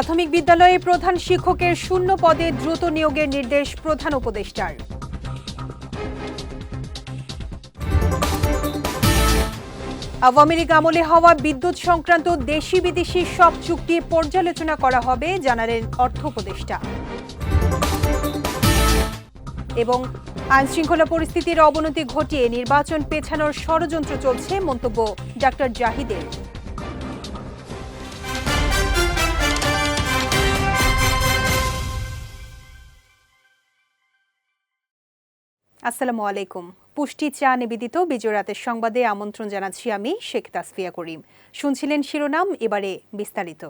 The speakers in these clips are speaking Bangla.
প্রাথমিক বিদ্যালয়ে প্রধান শিক্ষকের শূন্য পদে দ্রুত নিয়োগের নির্দেশ প্রধান উপদেষ্টার। আওয়ামী লীগ আমলে হওয়া বিদ্যুৎ সংক্রান্ত দেশি বিদেশি সব চুক্তি পর্যালোচনা করা হবে, জানালেন অর্থ উপদেষ্টা। এবং আইনশৃঙ্খলা পরিস্থিতির অবনতি ঘটিয়ে নির্বাচন পেছানোর ষড়যন্ত্র চলছে, মন্তব্য ডাক্তার জাহিদের। আসসালামু আলাইকুম। পুষ্টি চা নিবেদিত বিজয় রাতের সংবাদে আমন্ত্রণ জানাচ্ছি আমি শেখ তাসফিয়া করিম। শুনছিলেন শিরোনাম, এবারে বিস্তারিত।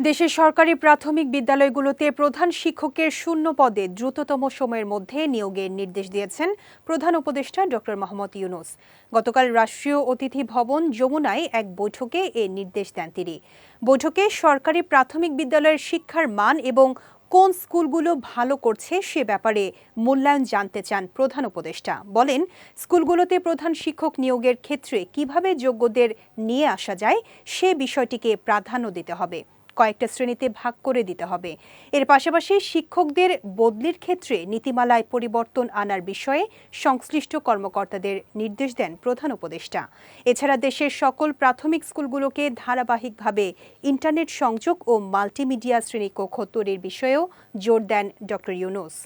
দেশের সরকারি প্রাথমিক বিদ্যালয়গুলোতে প্রধান শিক্ষকের শূন্য পদে দ্রুততম সময়ের মধ্যে নিয়োগের নির্দেশ দিয়েছেন প্রধান উপদেষ্টা ড. মোহাম্মদ ইউনুস। গতকাল রাষ্ট্রীয় অতিথি ভবন যমুনায় এক বৈঠকে এ নির্দেশ দেন তিনি। বৈঠকে সরকারি প্রাথমিক বিদ্যালয়ের শিক্ষার মান এবং কোন স্কুলগুলো ভালো করছে সে ব্যাপারে মূল্যায়ন জানতে চান প্রধান উপদেষ্টা। বলেন, স্কুলগুলোতে প্রধান শিক্ষক নিয়োগের ক্ষেত্রে কীভাবে যোগ্যদের নিয়ে আসা যায় সে বিষয়টিকে প্রাধান্য দিতে হবে। কয়েকটা শ্রেণীতে ভাগ করে দিতে হবে। এর পাশাপাশি শিক্ষকদের বদলির ক্ষেত্রে নীতিমালায় পরিবর্তন আনার বিষয়ে সংশ্লিষ্ট কর্মকর্তাদের নির্দেশ দেন প্রধান উপদেষ্টা। এছাড়া দেশের সকল প্রাথমিক স্কুলগুলোকে ধারাবাহিকভাবে ইন্টারনেট সংযোগ ও মাল্টিমিডিয়া শ্রেণীকক্ষ তৈরির বিষয়েও জোর দেন ড ইউনুস।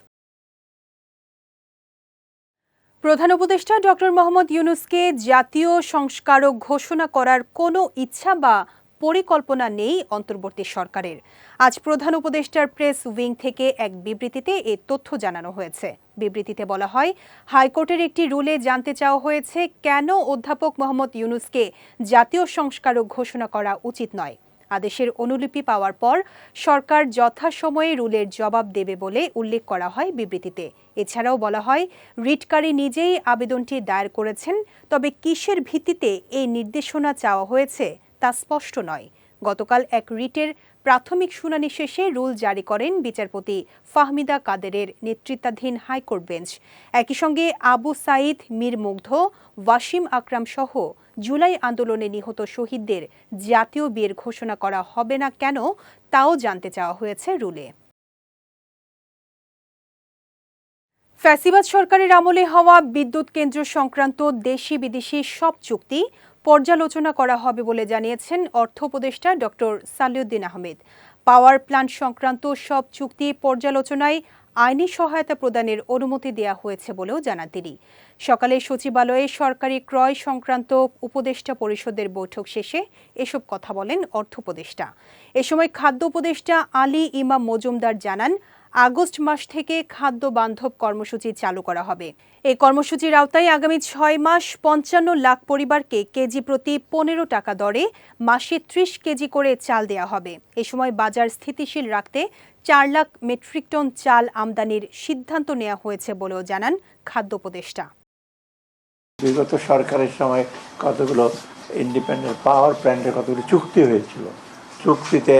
প্রধান উপদেষ্টা ডক্টর মোহাম্মদ ইউনুসকে জাতীয় সংস্কারক ঘোষণা করার কোনো ইচ্ছা বা পরিকল্পনা নেই অন্তর্বর্তী সরকারের। আজ প্রধান উপদেষ্টার প্রেস উইং থেকে এক বিবৃতিতে এ তথ্য জানানো হয়েছে। বিবৃতিতে বলা হয়, হাইকোর্টের একটি রুলে জানতে চাওয়া হয়েছে কেন অধ্যাপক মোহাম্মদ ইউনুসকে জাতীয় সংস্কারক ঘোষণা করা উচিত নয়। আদেশের অনুলিপি পাওয়ার পর সরকার যথাসময়ে রুলের জবাব দেবে বলে উল্লেখ করা হয় বিবৃতিতে। এছাড়াও বলা হয়, রিটকারী নিজেই আবেদনটি দায়ের করেছেন, তবে কিসের ভিত্তিতে এই নির্দেশনা চাওয়া হয়েছে তা স্পষ্ট নয়। গতকাল এক রিটের প্রাথমিক শুনানি শেষে রুল জারি করেন বিচারপতি ফাহমিদা কাদেরের নেতৃত্বাধীন হাইকোর্ট বেঞ্চ। একই সঙ্গে আবু সাইদ মীর মুগ্ধ, ওয়াসিম আকরাম সহ জুলাই আন্দোলনে নিহত শহীদদের জাতীয় বিয়ের ঘোষণা করা হবে না কেন তাও জানতে চাওয়া হয়েছে রুলে। ফ্যাসিবাদ সরকারের আমলে হওয়া বিদ্যুৎ কেন্দ্র সংক্রান্ত দেশি বিদেশি সব চুক্তি পর্যালোচনা করা হবে বলে জানিয়েছেন অর্থ উপদেষ্টা doctor Salehuddin Ahmed. Power plant সংক্রান্ত সব চুক্তি পর্যালোচনায় আইনি সহায়তা প্রদানের অনুমতি দেওয়া হয়েছে বলেও জানান তিনি। সকালে সচিবালয়ে সরকারি ক্রয় সংক্রান্ত উপদেষ্টা পরিষদের বৈঠক শেষে এসব কথা বলেন অর্থ উপদেষ্টা। এ সময় খাদ্য উপদেষ্টা আলী ইমাম মজুমদার জানান আগস্ট মাস থেকে খাদ্য বান্ধব কর্মসূচি চালু করা হবে। এই কর্মসূচির আওতায় আগামী ছয় মাস পঞ্চান্ন লাখ পরিবারকে কেজি প্রতি পনেরো টাকা দরে মাসে ত্রিশ কেজি করে চাল দেওয়া হবে। এ সময় বাজার স্থিতিশীল রাখতে চার লাখ মেট্রিক টন চাল আমদানির সিদ্ধান্ত নেওয়া হয়েছে বলেও জানান খাদ্য উপদেষ্টা। বিগত সরকারের সময় কতগুলো ইন্ডিপেন্ডেন্ট পাওয়ার প্ল্যান্টের কতগুলো চুক্তি হয়েছিল চুক্তিতে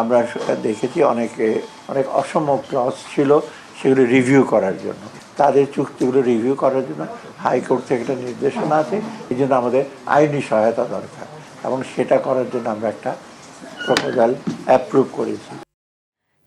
আমরা দেখেছি অনেকে, অনেক অসম ক্লস ছিল সেগুলো রিভিউ করার জন্য। তাদের চুক্তিগুলো রিভিউ করার জন্য হাইকোর্ট থেকে একটা নির্দেশনা আছে, এই জন্য আমাদের আইনি সহায়তা দরকার। এবং সেটা করার জন্য আমরা একটা প্রপোজাল অ্যাপ্রুভ করেছি।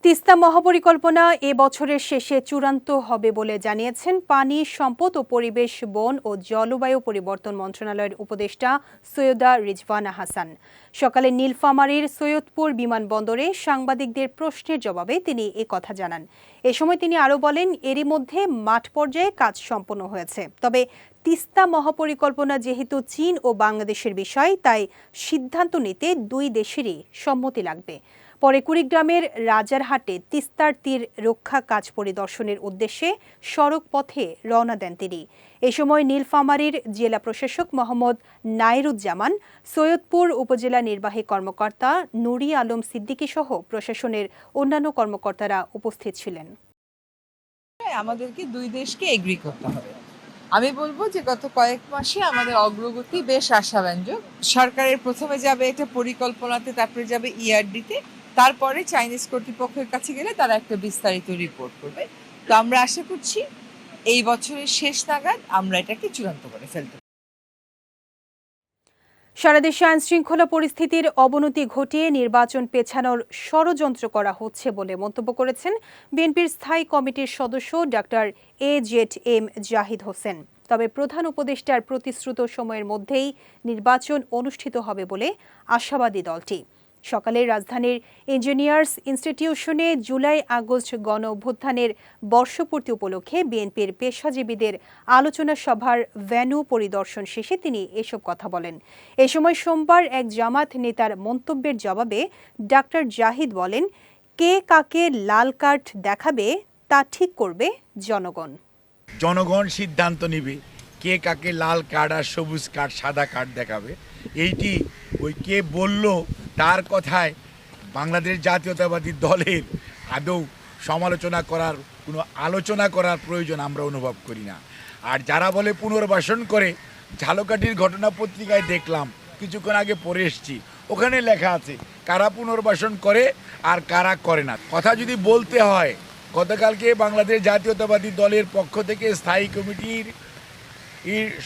তিস্তা মহাপরিকল্পনা এ বছরের শেষে চূড়ান্ত হবে বলে জানিয়েছেন পানি, সম্পদ ও পরিবেশ, বন ও জলবায়ু পরিবর্তন মন্ত্রণালয়ের উপদেষ্টা সৈয়দা রিজওয়ানা হাসান। সকালে নীলফামারীর সৈয়দপুর বিমানবন্দরে সাংবাদিকদের প্রশ্নের জবাবে তিনি এ কথা জানান। এ সময় তিনি আরও বলেন, এরই মধ্যে মাঠ পর্যায়ে কাজ সম্পন্ন হয়েছে। তবে তিস্তা মহাপরিকল্পনা যেহেতু চীন ও বাংলাদেশের বিষয়, তাই সিদ্ধান্ত নিতে দুই দেশেরই সম্মতি লাগবে। পরে কুড়িগ্রামের রাজারহাটে তিস্তার তীর রক্ষা কাজ পরিদর্শনের উদ্দেশ্যে সড়ক পথে রওনা দেন তিনি। এ সময় নীলফামারীর জেলা প্রশাসক মোহাম্মদ নাইরুজ্জামান, সৈয়দপুর উপজেলা নির্বাহী কর্মকর্তা নুরি আলম সিদ্দিকী সহ প্রশাসনের অন্যান্য কর্মকর্তারা উপস্থিত ছিলেন। আমাদেরকে দুই দেশকে এগ্রি করতে হবে। আমি বলব যে গত কয়েক মাসে আমাদের অগ্রগতি বেশ আশাব্যঞ্জক। সরকারের প্রথমে যাবে এটা পরিকল্পনাতে, তারপরে যাবে ইআরডিতে তারপরে চাইনিজ কর্তৃপক্ষের কাছে গেলে তারা একটা বিস্তারিত রিপোর্ট করবে। তো আমরা আশা করছি এই বছরের শেষ নাগাদ আমরা এটাকে চূড়ান্ত করে ফেলতে সারা দেশে আইন শৃঙ্খলা পরিস্থিতির অবনতি ঘটিয়ে নির্বাচন পেছানোর ষড়যন্ত্র করা হচ্ছে বলে মন্তব্য করেছেন বিএনপির স্থায়ী কমিটির সদস্য doctor A Z M Zahid Hossain. তবে প্রধান উপদেষ্টার প্রতিশ্রুত সময়ের মধ্যেই নির্বাচন অনুষ্ঠিত হবে বলে আশাবাদী দলটি। সকালে রাজধানীর ইঞ্জিনিয়ার্স ইনস্টিটিউশনে জুলাই আগস্ট গণ অভ্যুত্থানের বর্ষপূর্তি উপলক্ষে বিএনপির পেশাজীবীদের আলোচনা সভার ভ্যানু পরিদর্শন শেষে তিনি এসব কথা বলেন। এ সময় সোমবার এক জামাত নেতার মন্তব্যের জবাবে ডাক্তার জাহিদ বলেন, কে কাকে লাল কার্ড দেখাবে তা ঠিক করবে জনগণ। জনগণ সিদ্ধান্ত নেবে কে কাকে লাল কার্ড আর সবুজ কার্ড, সাদা কার্ড দেখাবে। এইটি ওই কে বলল তার কথায় বাংলাদেশ জাতীয়তাবাদী দলের আদৌ সমালোচনা করার, কোনো আলোচনা করার প্রয়োজন আমরা অনুভব করি না। আর যারা বলে পুনর্বাসন করে, ঝালকাঠির ঘটনা পত্রিকায় দেখলাম, কিছুক্ষণ আগে পড়ে এসছি, ওখানে লেখা আছে, কারা পুনর্বাসন করে আর কারা করে না। কথা যদি বলতে হয়, গতকালকে বাংলাদেশ জাতীয়তাবাদী দলের পক্ষ থেকে স্থায়ী কমিটির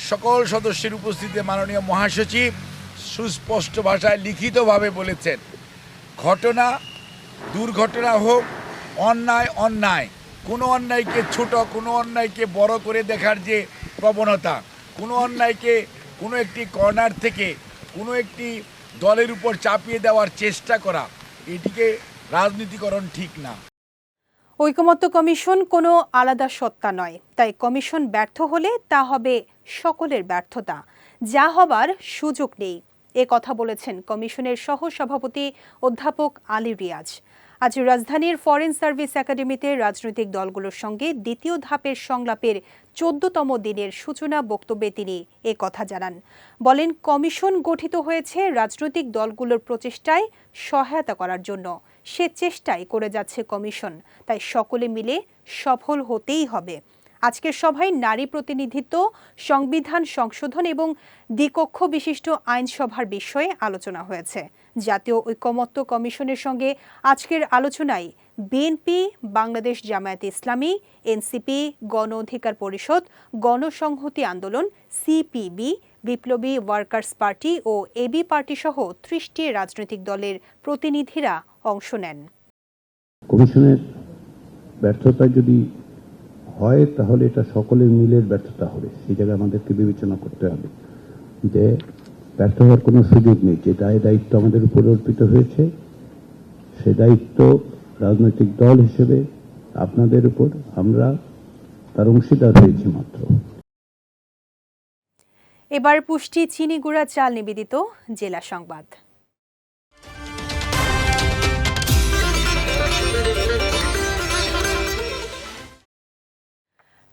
সকল সদস্যের উপস্থিতিতে মাননীয় মহাসচিব সুস্পষ্ট ভাষায় লিখিতভাবে বলেছেন, ঘটনা দুর্ঘটনা হোক, অন্যায় অন্যায়, কোনো অন্যায়কে ছোট, কোনো অন্যায়কে বড় করে দেখার যে প্রবণতা, কোনো অন্যায়কে কোনো একটি কর্নার থেকে কোনো একটি দলের উপর চাপিয়ে দেওয়ার চেষ্টা করা, এটিকে রাজনীতিকরণ ঠিক না। ঐকমত্য কমিশন কোনো আলাদা সত্তা নয়, তাই কমিশন ব্যর্থ হলে তা হবে সকলের ব্যর্থতা, যা হবার সুযোগ নেই। এ কথা বলেছেন কমিশনের সহ সভাপতি অধ্যাপক আলী রিয়াজ। আজ রাজধানীর ফরেন সার্ভিস একাডেমিতে রাজনৈতিক দলগুলোর সঙ্গে দ্বিতীয় ধাপের সংলাপের চোদ্দতম দিনের সূচনা বক্তব্যে তিনি এ কথা জানান। বলেন, কমিশন গঠিত হয়েছে রাজনৈতিক দলগুলোর প্রচেষ্টায় সহায়তা করার জন্য। সে চেষ্টাই করে যাচ্ছে কমিশন। তাই সকলে মিলে সফল হতেই হবে। আজকের সভায় নারী প্রতিনিধিত্ব, সংবিধান সংশোধন এবং দ্বিকক্ষ বিশিষ্ট আইনসভার বিষয়ে আলোচনা হয়েছে। জাতীয় ঐকমত্য কমিশনের সঙ্গে আজকের আলোচনায় বিএনপি, বাংলাদেশ জামায়াতে ইসলামী, এনসিপি, গণ অধিকার পরিষদ, Ganosamhati Andolan, CPB, Biplobi workers party ও এবি পার্টি সহ ত্রিশটি রাজনৈতিক দলের প্রতিনিধিরা অংশ নেন। কমিশনের ব্যর্থতা যদি হয়, তাহলে এটা সকলের মিলের ব্যর্থতা হবে। সেই জায়গায় আমাদেরকে বিবেচনা করতে হবে যে ব্যর্থ হওয়ার কোনো সুযোগ নেই। যে দায়, দায়িত্ব আমাদের উপর অর্পিত হয়েছে, সে দায়িত্ব রাজনৈতিক দল হিসেবে আপনাদের উপর আমরা তার অংশীদার হয়েছি মাত্র। এবার পুষ্টি চিনি গুঁড়া চাল নিবেদিত জেলা সংবাদ।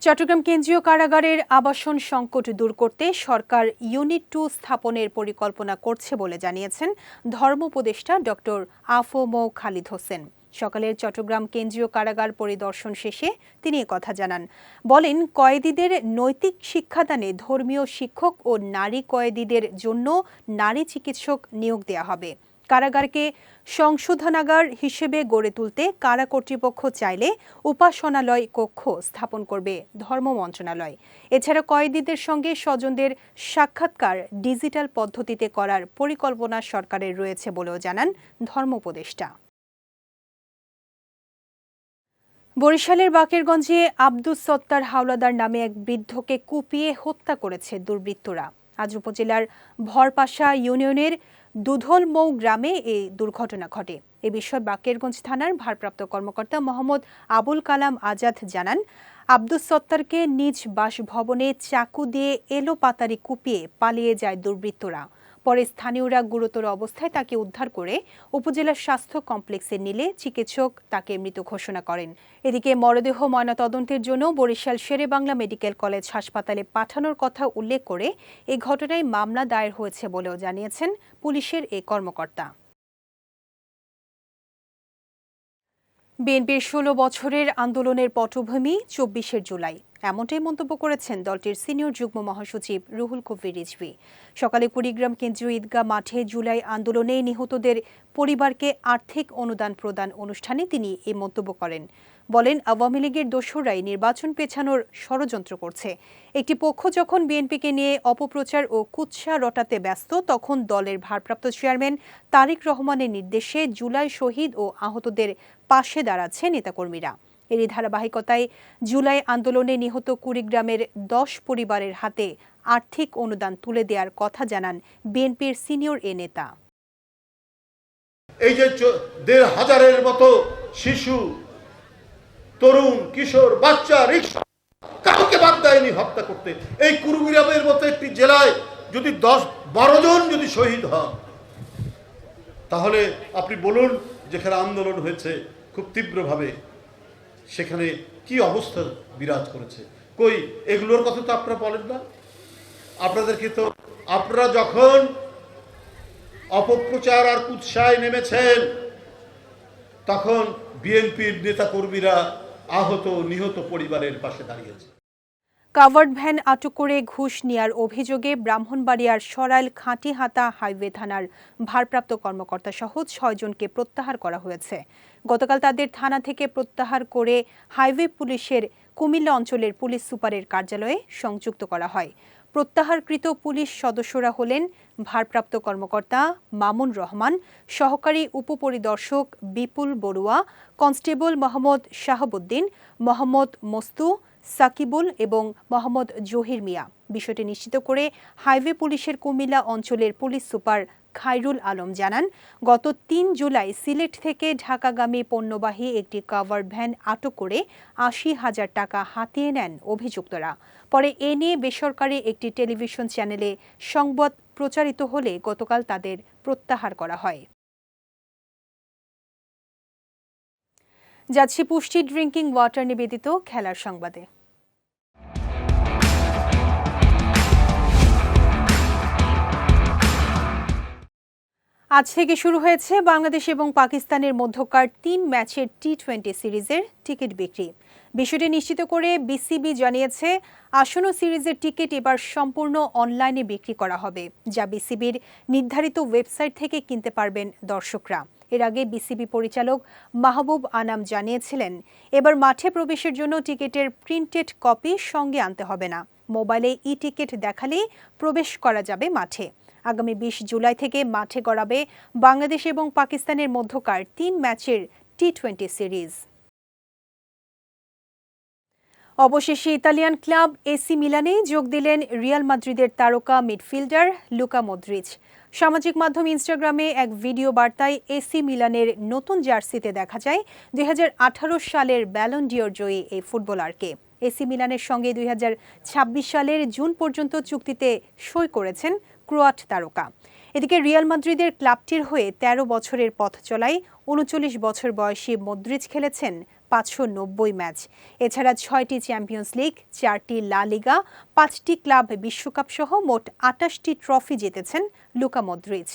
চট্টগ্রাম কেন্দ্রীয় কারাগারের আবাসন সংকট দূর করতে সরকার ইউনিট টু স্থাপনের পরিকল্পনা করছে বলে জানিয়েছেন ধর্ম উপদেষ্টা ডক্টর আফমো খালিদ হোসেন। সকালের চট্টগ্রাম কেন্দ্রীয় কারাগার পরিদর্শন শেষে তিনি কথা জানান। বলেন, কয়েদিদের নৈতিক শিক্ষাদানে ধর্মীয় শিক্ষক ও নারী কয়েদিদের জন্য নারী চিকিৎসক নিয়োগ দেওয়া হবে। কারাগারকে সংশোধনাগার হিসেবে গড়ে তুলতে কারা কর্তৃপক্ষ চাইলে উপাসনালয় কক্ষ স্থাপন করবে ধর্ম মন্ত্রণালয়। এছাড়া কয়েদিদের সঙ্গে স্বজনদের সাক্ষাৎকার ডিজিটাল পদ্ধতিতে করার পরিকল্পনা সরকারের রয়েছে বলেও জানান ধর্ম উপদেষ্টা। বরিশালের বাকেরগঞ্জে আব্দুস সত্তার হাওলাদার নামে এক বৃদ্ধকে কুপিয়ে হত্যা করেছে দুর্বৃত্তরা। আজ উপজেলার ভরপাশা ইউনিয়নের দুধলমৌ গ্রামে এই দুর্ঘটনা ঘটে। এ বিষয়ে বাকেরগঞ্জ থানার ভারপ্রাপ্ত কর্মকর্তা মোহাম্মদ আবুল কালাম আজাদ জানান, আব্দুস সত্তারকে নিজ বাসভবনে চাকু দিয়ে এলোপাতারি কুপিয়ে পালিয়ে যায় দুর্বৃত্তরা। পরে স্থানীয়রা গুরুতর অবস্থায় তাকে উদ্ধার করে উপজেলা স্বাস্থ্য কমপ্লেক্সে নিলে চিকিৎসক তাকে মৃত ঘোষণা করেন। এদিকে মরদেহ ময়নাতদন্তের জন্য বরিশাল শেরে বাংলা মেডিকেল কলেজ হাসপাতালে পাঠানোর কথা উল্লেখ করে এ ঘটনায় মামলা দায়ের হয়েছে বলেও জানিয়েছেন পুলিশের এ কর্মকর্তা। বিএনপির ষোলো বছরের আন্দোলনের পটভূমি চব্বিশের জুলাই। এমনটাই মন্তব্য করেছেন দলটির সিনিয়র যুগ্ম মহাসচিব রুহুল কবির রিজভি। সকালে কুড়িগ্রাম কেন্দ্রীয় ঈদগাহ মাঠে জুলাই আন্দোলনে নিহতদের পরিবারকে আর্থিক অনুদান প্রদান অনুষ্ঠানে তিনি এই মন্তব্য করেন। বলেন আওয়ামী লীগের দোসররাই নির্বাচন পেছানোর ষড়যন্ত্র করছে। একটি পক্ষ যখন বিএনপিকে নিয়ে অপপ্রচার ও কুৎসা রটাতে ব্যস্ত, তখন দলের ভারপ্রাপ্ত চেয়ারম্যান তারেক রহমানের নির্দেশে জুলাই শহীদ ও আহতদের পাশে দাঁড়াচ্ছে নেতাকর্মীরা। এরই ধারাবাহিকতায় জুলাই আন্দোলনে নিহত কুড়িগ্রামের দশ পরিবারের হাতে আর্থিক অনুদান তুলে দেওয়ার কথা জানান বিএনপির সিনিয়র এ নেতা। এই যে দেড় হাজারের মতো শিশু তরুণ, কিশোর, বাচ্চা, রিক্সা, কাউকে বাদ দেয়নি হত্যা করতে। এই কুরুগ্রামের মতো একটি জেলায় যদি দশ, বারো জন যদি শহীদ হন, তাহলে আপনি বলুন যেখানে আন্দোলন হয়েছে খুব তীব্রভাবে, সেখানে কি অবস্থা বিরাজ করেছে? কই, এগুলোর কথা তো আপনারা বলেন না। আপনাদেরকে তো, আপনারা যখন অপপ্রচার আর কুৎসায় নেমেছেন, তখন বিএনপির নেতাকর্মীরা আহত নিহত পরিবারের পাশে দাঁড়িয়েছে। কাভার্ড ভ্যান আটক করে ঘুষ নেয়ার অভিযোগে ব্রাহ্মণবাড়িয়ার সরাইল খাঁটিহাতা হাইওয়ে থানার ভারপ্রাপ্ত কর্মকর্তা সহ ছয়জনকে প্রত্যাহার করা হয়েছে। গতকাল তাদের থানা থেকে প্রত্যাহার করে হাইওয়ে পুলিশের কুমিল্লা অঞ্চলের পুলিশ সুপারের কার্যালয়ে সংযুক্ত করা হয়। প্রত্যাহারকৃত পুলিশ সদস্যরা হলেন ভারপ্রাপ্ত কর্মকর্তা মামুন রহমান, সহকারী উপপরিদর্শক বিপুল বড়ুয়া, কনস্টেবল মোহাম্মদ শাহাবুদ্দিন, মোহাম্মদ মস্তু, সাকিবুল এবং মোহাম্মদ জহির মিয়া। বিষয়টি নিশ্চিত করে হাইওয়ে পুলিশের কুমিল্লা অঞ্চলের পুলিশ সুপার খায়রুল আলম জানান, গত তিন জুলাই সিলেট থেকে ঢাকাগামী পণ্যবাহী একটি কাভার ভ্যান আটক করে আশি হাজার টাকা হাতিয়ে নেন অভিযুক্তরা। পরে এ নিয়ে বেসরকারি একটি টেলিভিশন চ্যানেলে সংবাদ প্রচারিত হলে গতকাল তাদের প্রত্যাহার করা হয়। যাচ্ছি পুষ্টি ড্রিঙ্কিং ওয়াটার নিবেদিত খেলার সংবাদে। আজ থেকে শুরু হয়েছে বাংলাদেশ এবং পাকিস্তানের মধ্যকার তিন ম্যাচের টি টোয়েন্টি সিরিজের টিকিট বিক্রি। বিষয়টি নিশ্চিত করে বিসিবি জানিয়েছে, আসন্ন সিরিজের টিকিট এবার সম্পূর্ণ অনলাইনে বিক্রি করা হবে, যা বিসিবির নির্ধারিত ওয়েবসাইট থেকে কিনতে পারবেন দর্শকরা। এর আগে বিসিবি পরিচালক মাহবুব আনাম জানিয়েছিলেন, এবার মাঠে প্রবেশের জন্য টিকিটের প্রিন্টেড কপি সঙ্গে আনতে হবে না। মোবাইলে ই টিকিট দেখালেই প্রবেশ করা যাবে মাঠে। আগামী বিশ জুলাই থেকে মাঠে গড়াবে বাংলাদেশ এবং পাকিস্তানের মধ্যকার তিন ম্যাচের টি টোয়েন্টি সিরিজ। অবশেষে ইতালিয়ান ক্লাব এসি মিলানে যোগ দিলেন রিয়াল মাদ্রিদের তারকা মিডফিল্ডার লুকা মদ্রিচ সামাজিক মাধ্যম ইনস্টাগ্রামে এক ভিডিও বার্তায় এসি মিলানের নতুন জার্সিতে দেখা যায় দুই হাজার আঠারো সালের ব্যালন ডিওর জয়ী এই ফুটবলারকে। এসি মিলানের সঙ্গে দুই হাজার ছাব্বিশ সালের জুন পর্যন্ত চুক্তিতে সই করেছেন ক্রোয়াট তারকা। এদিকে রিয়াল মাদ্রিদের ক্লাবটির হয়ে ১৩ বছরের পথ চলায় উনচল্লিশ বছর বয়সী মদ্রিজ খেলেছেন পাঁচশো নব্বই ম্যাচ। এছাড়া ছয়টি চ্যাম্পিয়ন্স লিগ, চারটি লা লিগা, পাঁচটি ক্লাব বিশ্বকাপ সহ মোট আটাশটি ট্রফি জিতেছেন লুকা মদ্রিজ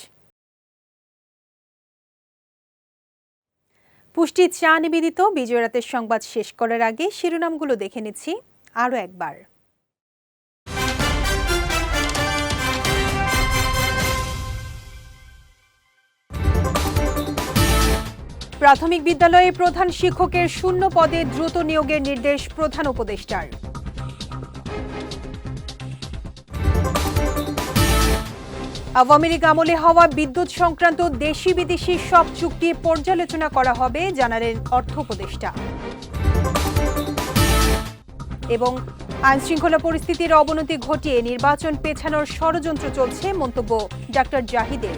পুষ্টি চা নিবেদিত বিজয় রাতের সংবাদ শেষ করার আগে শিরোনামগুলো দেখে নিচ্ছি আরও একবার। প্রাথমিক বিদ্যালয়ে প্রধান শিক্ষকের শূন্য পদে দ্রুত নিয়োগের নির্দেশ প্রধান উপদেষ্টার। আওয়ামী লীগ আমলে হওয়া বিদ্যুৎ সংক্রান্ত দেশি বিদেশি সব চুক্তি পর্যালোচনা করা হবে জানালেন অর্থ উপদেষ্টা। এবং আইনশৃঙ্খলা পরিস্থিতির অবনতি ঘটিয়ে নির্বাচন পেছানোর ষড়যন্ত্র চলছে, মন্তব্য ডাক্তার জাহিদের।